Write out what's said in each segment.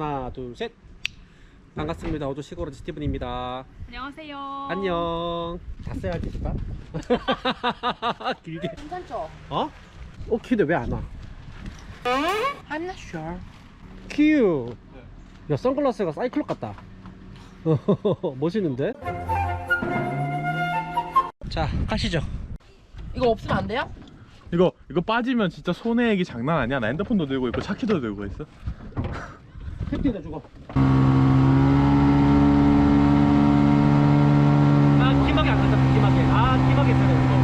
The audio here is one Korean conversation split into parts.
하나 둘셋 반갑습니다 어조 시골 스티븐입니다 안녕하세요. 안녕 다 써야지 누가? 길게 괜찮죠? 어? 어 근데 왜안 와? I'm not sure. 큐. 야 선글라스가 사이클럽 같다. 멋있는데? 자 가시죠. 이거 없으면 안 돼요? 이거 이거 빠지면 진짜 손해액이 장난 아니야. 나 핸드폰도 들고 있고 차키도 들고 있어. 캡틴다 주고. 아 기막이 안 간다 기막이. 아 기막이 있어야 돼 이거.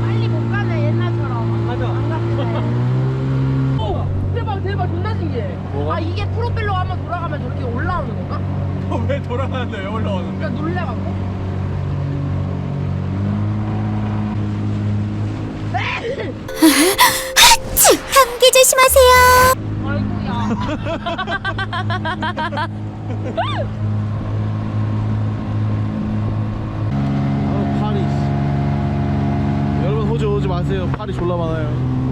빨리 못 가네 옛날처럼. 맞아. 오 대박 대박 존나 신기해. 뭐가? 아 이게 프로펠러 한번 돌아가면 저렇게 올라오는 건가? 왜 돌아가는데 왜 올라오는데? 그러니까 놀래갖고. 조심하세요. 아이고야. 아 파리. 여러분 호주 오지 마세요. 파리 졸라 많아요.